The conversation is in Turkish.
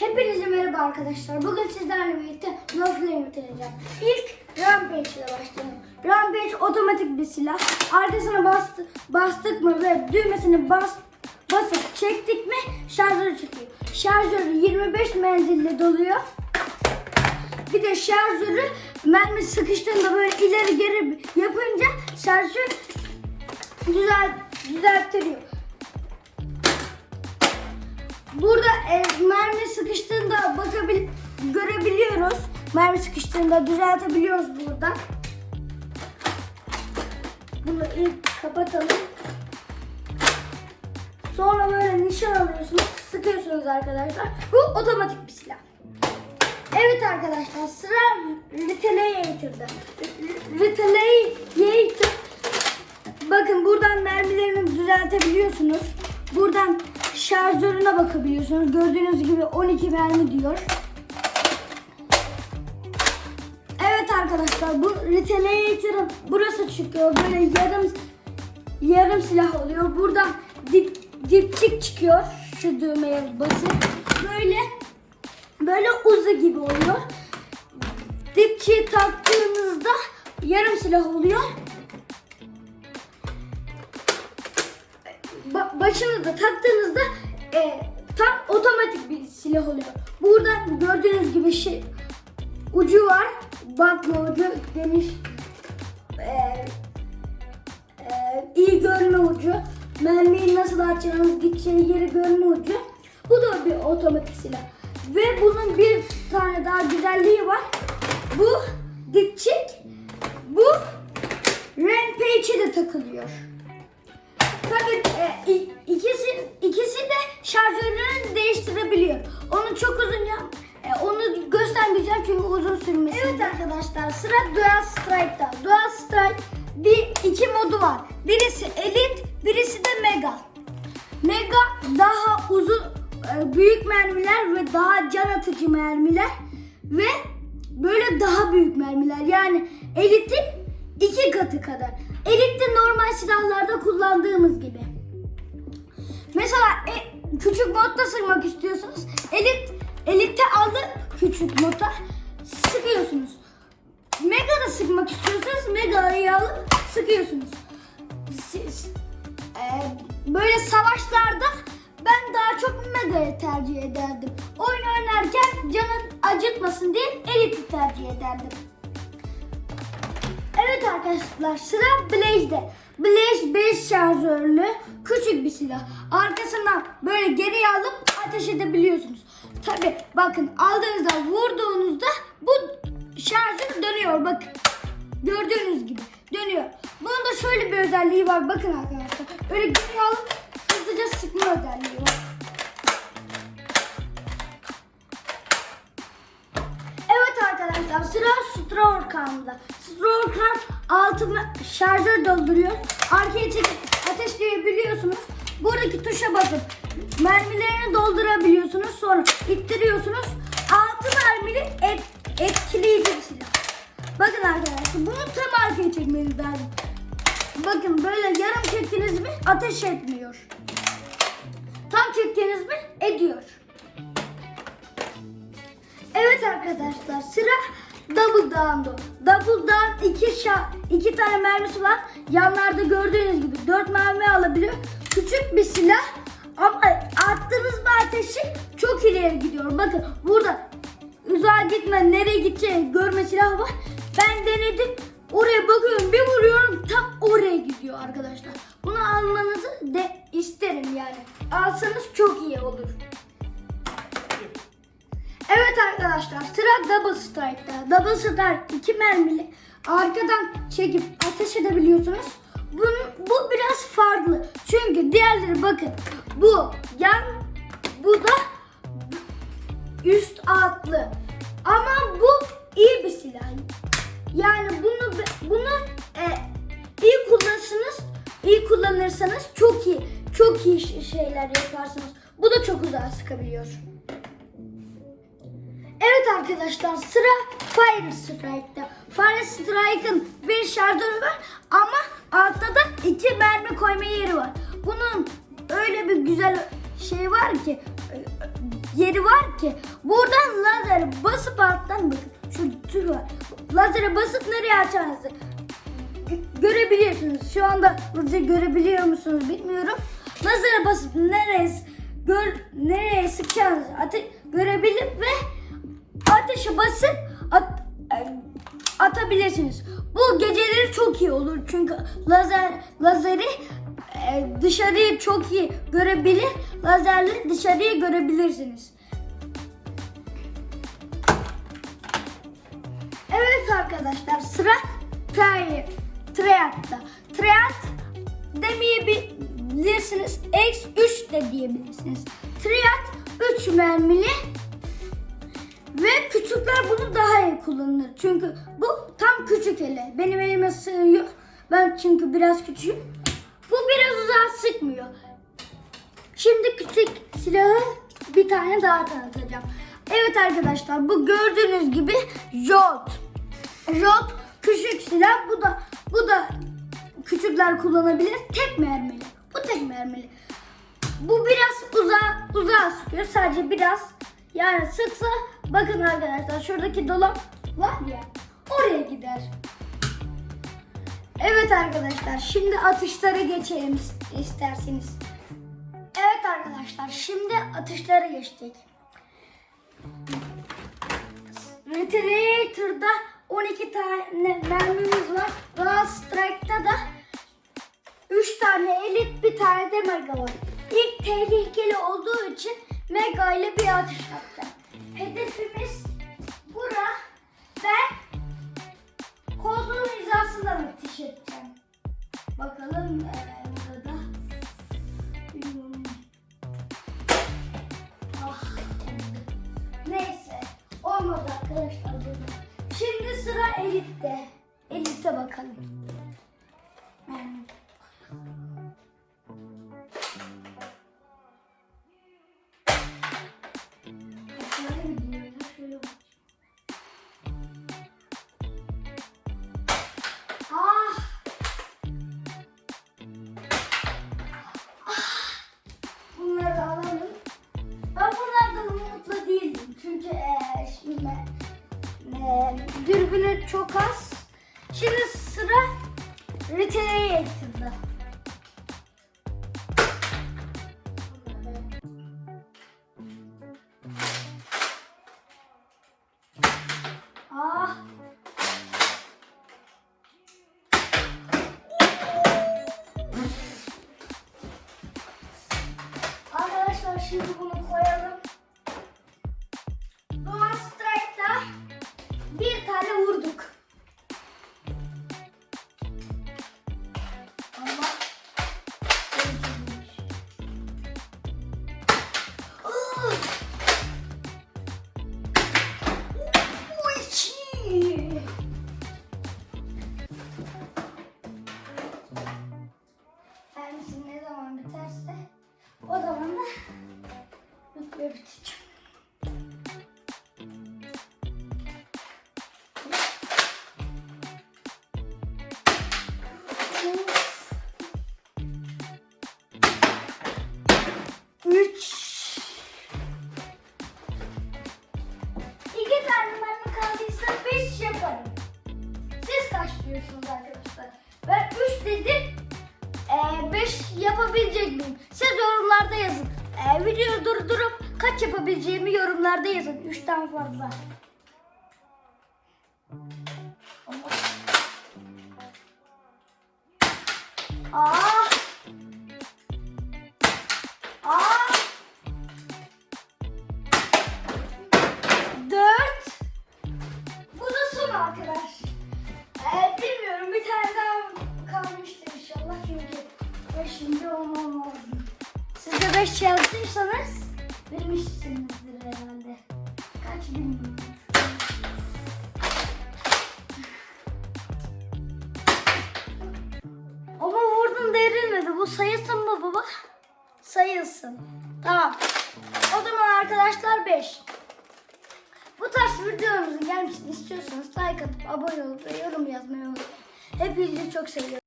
Hepinize merhaba arkadaşlar. Bugün sizlerle birlikte Northland'ı bitireceğim. İlk Rampage ile başlayalım. Rampage otomatik bir silah. Arkasına bastı, bastık mı ve düğmesini bas, basıp çektik mi şarjörü çıkıyor. Şarjörü 25 menzille doluyor. Bir de şarjörü mermi sıkıştığında böyle ileri geri yapınca şarjör düzelt, düzelttiriyor. Burada e, mermi sıkıştığında bakabil görebiliyoruz. Mermi sıkıştığında düzeltebiliyoruz burada. Bunu ilk kapatalım. Sonra böyle nişan alıyorsunuz, sıkıyorsunuz arkadaşlar. Bu otomatik bir silah. Evet arkadaşlar sıra Retaliator'da. Retaliator Bakın buradan mermilerini düzeltebiliyorsunuz. Buradan şarjörüne bakabiliyorsunuz. Gördüğünüz gibi 12 mermi diyor. Evet arkadaşlar bu Retaliator'ın burası çıkıyor. Böyle yarım yarım silah oluyor. Buradan dip, dipçik çıkıyor. Şu düğmeye basıp böyle böyle uzu gibi oluyor. Dipçiyi taktığınızda yarım silah oluyor. Ba- başını da taktığınızda e, tam otomatik bir silah oluyor. Burada gördüğünüz gibi şey ucu var. Bakma ucu geniş e, e, iyi görme ucu. Mermiyi nasıl atacağınız gideceği yeri görme ucu. Bu da bir otomatik silah. Ve bunun bir tane daha güzelliği var. Bu dipçik, bu rampage'e de takılıyor. Tabii e, ikisi, ikisi de şarjörlerini değiştirebiliyor. Onu çok uzun yap, e, onu göstermeyeceğim çünkü uzun sürmesi. Evet arkadaşlar sıra Dual Strike'da. Dual Strike bir iki modu var. Birisi Elite, birisi de Mega. Mega daha uzun e, büyük mermiler ve daha can atıcı mermiler ve böyle daha büyük mermiler. Yani Elite'in iki katı kadar. Elite normal silahlarda kullandığımız gibi. Mesela e, küçük modda sıkmak istiyorsunuz. Elit elite alıp küçük moda sıkıyorsunuz. Mega'da sıkmak istiyorsanız Mega'yı alıp sıkıyorsunuz. Siz, e, böyle savaşlarda ben daha çok Mega'yı tercih ederdim. Oyun oynarken canın acıtmasın diye Elite'i tercih ederdim. Evet arkadaşlar sıra Blaze'de. Blaze 5 şarjörlü küçük bir silah. Arkasından böyle geriye alıp ateş edebiliyorsunuz. Tabi bakın aldığınızda vurduğunuzda bu şarjör dönüyor bakın. Gördüğünüz gibi dönüyor. Bunun da şöyle bir özelliği var bakın arkadaşlar. Böyle geriye alıp hızlıca sıkma özelliği var. Arkadaşlar sıra Strorkan'da. Strorkan altını şarjör dolduruyor. Arkaya çekip ateşleyebiliyorsunuz. Buradaki tuşa basıp mermilerini doldurabiliyorsunuz. Sonra ittiriyorsunuz. Altı mermili et, etkileyici bir silah. Bakın arkadaşlar bunu tam arkaya çekmeniz lazım. Bakın böyle yarım çektiniz mi ateş etmiyor. Tam çektiniz mi ediyor. Arkadaşlar sıra Double Down'da. Double Down iki, şa iki tane mermisi var. Yanlarda gördüğünüz gibi dört mermi alabiliyor. Küçük bir silah ama attığınız mı ateşi çok ileri gidiyor. Bakın burada uzağa gitme nereye gideceği görme silahı var. Ben denedim. Oraya bakıyorum bir vuruyorum tam oraya gidiyor arkadaşlar. Bunu almanızı de isterim yani. Alsanız çok iyi olur. Evet arkadaşlar sıra Double Strike'da. Double Strike iki mermili. Arkadan çekip ateş edebiliyorsunuz. Bunun, bu biraz farklı. Çünkü diğerleri bakın. Bu yan, bu da üst altlı. Ama bu iyi bir silah. Yani bunu bunu e, iyi kullanırsınız, iyi kullanırsanız çok iyi, çok iyi şeyler yaparsınız. Bu da çok uzağa sıkabiliyor. Evet arkadaşlar sıra Fire Strike'da. Fire Strike'ın bir şarjörü var ama altta da iki mermi koyma yeri var. Bunun öyle bir güzel şey var ki yeri var ki buradan lazer basıp alttan bakın şu tür var. Lazere basıp nereye gö- görebiliyorsunuz. Şu anda burada görebiliyor musunuz bilmiyorum. Lazere basıp nereye gör, nereye sıkacağınızı ate- görebilip ve ateşe basıp at, e, atabilirsiniz. Bu geceleri çok iyi olur çünkü lazer lazeri e, dışarıyı çok iyi görebilir. Lazerle dışarıyı görebilirsiniz. Evet arkadaşlar sıra tri, Triad'da. Triad demeyebilirsiniz. X3 de diyebilirsiniz. Triad 3 mermili küçükler bunu daha iyi kullanır. Çünkü bu tam küçük ele. Benim elime sığıyor. Ben çünkü biraz küçüğüm. Bu biraz uzağa sıkmıyor. Şimdi küçük silahı bir tane daha tanıtacağım. Evet arkadaşlar bu gördüğünüz gibi Jot. Jot küçük silah. Bu da bu da küçükler kullanabilir. Tek mermili. Bu tek mermili. Bu biraz uzağa uzağa sıkıyor. Sadece biraz. Yani sıksa bakın arkadaşlar şuradaki dolap var ya oraya gider. Evet arkadaşlar şimdi atışlara geçelim is- isterseniz. Evet arkadaşlar şimdi atışlara geçtik. Reiterator'da 12 tane mermimiz var. Grand Strike'da da 3 tane elit bir tane de mega var. İlk tehlikeli olduğu için mega ile bir atış yapacağım. Hedefimiz bura. Ben koltuğun hizasından atış edeceğim. Bakalım eee, burada. Ah. Neyse. Olmadı arkadaşlar. Şimdi sıra elitte. Elitte bakalım. Çok az. Durdurup kaç yapabileceğimi yorumlarda yazın. 3'ten fazla. Aa! Aa! Dört. Bu da son arkadaş. Ee, bilmiyorum bir tane daha kalmıştır inşallah çünkü beşinci olmam lazım. Siz de beş yazdıysanız devrilmedi. Bu sayılsın mı baba? Sayılsın. Tamam. O zaman arkadaşlar 5. Bu tarz videolarımızın gelmesini istiyorsanız like atıp abone olup ve yorum yazmayı unutmayın. Hepinizi çok seviyorum.